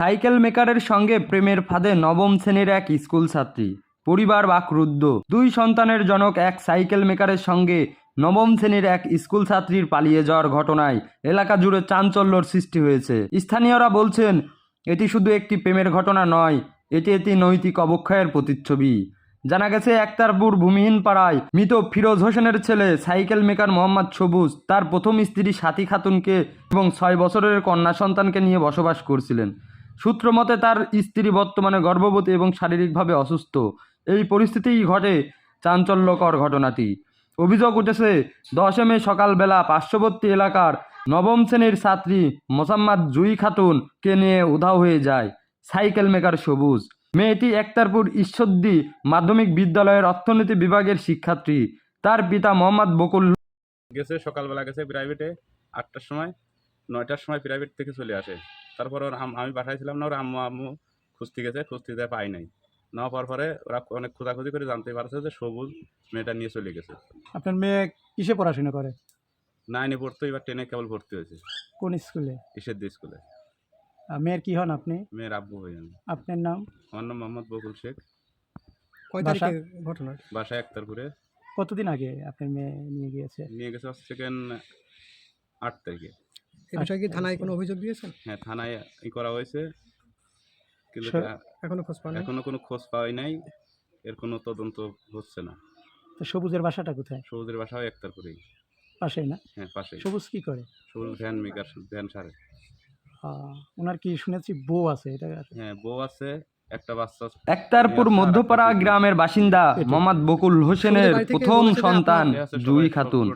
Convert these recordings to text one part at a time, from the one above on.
Cycle মেকারের সঙ্গে প্রেমের ফাঁদে নবম শ্রেণির এক স্কুল ছাত্রী। পরিবার বা ক্রুদ্ধ দুই সন্তানের জনক এক সাইকেল মেকারের সঙ্গে নবম শ্রেণির এক স্কুল ছাত্রীর পালিয়ে যাওয়ার ঘটনায় এলাকা জুড়ে চাঞ্চল্যর সৃষ্টি হয়েছে। স্থানীয়রা বলছেন, এটি শুধু একটি প্রেমের ঘটনা নয়, এটি একটি নৈতিক অবক্ষয়ের প্রতিচ্ছবি। জানা গেছে একতারপুর ভূমিহীন পাড়ায় মৃত ফিরোজ হোসেনের ছেলে সাইকেল মেকার মোহাম্মদ সবুজ তার প্রথম স্ত্রী সাথী খাতুনকে এবং ছয় বছরের কন্যা সন্তানকে নিয়ে বসবাস করছিলেন। সূত্র মতে তার স্ত্রী বর্তমানে গর্ভবতী এবং শারীরিকভাবে অসুস্থ। এই পরিস্থিতিই ঘটে চাঞ্চল্যকর ঘটনাটি। অভিযোগ উঠেছে দশে মে সকালবেলা পার্শ্ববর্তী এলাকার নবম শ্রেণির ছাত্রী মোসাম্মদ জুই খাতুনকে নিয়ে উধাও হয়ে যায়। সাইকেল মেকার সবুজ। মেয়েটি একতারপুর ঈশ্বরদী মাধ্যমিক বিদ্যালয়ের অর্থনীতি বিভাগের শিক্ষার্থী। তার পিতা মোহাম্মদ বকুল গেছে, সকালবেলা গেছে প্রাইভেটে আটটার সময়, নয়টার সময় প্রাইভেট থেকে চলে আসে। তারপর ওর আমি বাসায় ছিলাম না ওর আম্মু আম্মু খুঁজতে গেছে খুঁজতে যায় পাই নাই। না পাওয়ার পরে ওরা অনেক খোঁজাখুঁজি করে জানতে পারছে যে সবুজ মেয়েটা নিয়ে চলে গেছে। আপনার মেয়ে কিসে পড়াশোনা করে? নাইনে পড়তো এবার টেনে কেবল ভর্তি হয়েছে। কোন স্কুলে? ইসের দি স্কুলে। মেয়ের কি হন আপনি? মেয়ের আব্বু হয়ে আপনার নাম? আমার নাম মোহাম্মদ বকুল শেখ। কয় তারিখের ঘটনা বাসায় একতারপুরে। কতদিন আগে আপনার মেয়ে নিয়ে গিয়েছে? নিয়ে গেছে সেকেন্ড আট তারিখে। এ বিষয়ে কি থানায় কোনো অভিযোগ দিয়েছেন? হ্যাঁ থানায় ই করা হয়েছে। কিন্তু এখনও খোঁজ পাওয়া এখনও কোনো খোঁজ পাওয়াই নাই। এর কোনো তদন্ত হচ্ছে না। তো সবুজের বাসাটা কোথায়? সবুজের বাসাও একতারপুরেই পাশেই না? হ্যাঁ পাশে সবুজ কি করে? সবুজ ভ্যান মেকার ভ্যান সারে। ওনার কি শুনেছি বউ আছে এটা হ্যাঁ বউ আছে। একতারপুর মধ্যপাড়া গ্রামের বাসিন্দা মোহাম্মদ বকুল হোসেনের প্রথম সন্তান জুই খাতুন।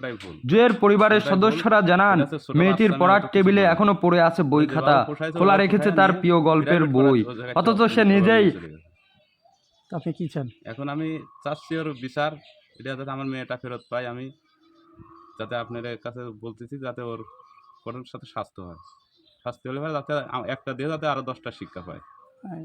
জুয়ের পরিবারের সদস্যরা জানান মেয়েটির পড়ার টেবিলে এখনও পড়ে আছে বই খাতা। খোলা রেখেছে তার প্রিয় গল্পের বই। অথচ সে নিজেই আপনি কি চান? এখন আমি চাচ্ছি ওর বিচার। এটা যাতে আমার মেয়েটা ফেরত পাই আমি যাতে আপনার কাছে বলতেছি যাতে ওর কঠোর সাথে স্বাস্থ্য হয়। শাস্তি হলে যাতে একটা দিয়ে যাতে আরও দশটা শিক্ষা পায়। আহ,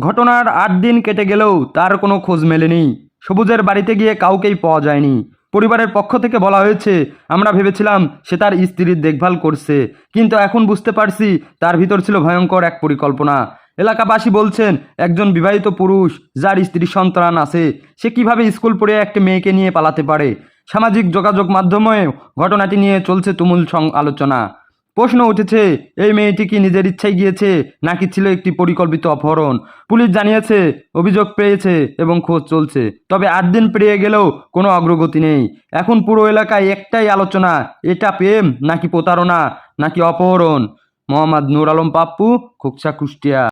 ঘটনার আট দিন কেটে গেলেও তার কোনো খোঁজ মেলেনি। সবুজের বাড়িতে গিয়ে কাউকেই পাওয়া যায়নি। পরিবারের পক্ষ থেকে বলা হয়েছে, আমরা ভেবেছিলাম সে তার স্ত্রীর দেখভাল করছে, কিন্তু এখন বুঝতে পারছি তার ভিতর ছিল ভয়ঙ্কর এক পরিকল্পনা। এলাকাবাসী বলছেন, একজন বিবাহিত পুরুষ, যার স্ত্রী সন্তান আছে, সে কীভাবে স্কুল পড়ে একটি মেয়েকে নিয়ে পালাতে পারে? সামাজিক যোগাযোগ মাধ্যমে ঘটনাটি নিয়ে চলছে তুমুল সং- আলোচনা প্রশ্ন উঠেছে, এই মেয়েটি কি নিজের ইচ্ছায় গিয়েছে নাকি ছিল একটি পরিকল্পিত অপহরণ? পুলিশ জানিয়েছে, অভিযোগ পেয়েছে এবং খোঁজ চলছে। তবে আট দিন পেরিয়ে গেলেও কোনো অগ্রগতি নেই। এখন পুরো এলাকায় একটাই আলোচনা, এটা প্রেম নাকি প্রতারণা নাকি অপহরণ? মোহাম্মদ নুর আলম পাপ্পু, খোকসা কুষ্টিয়া।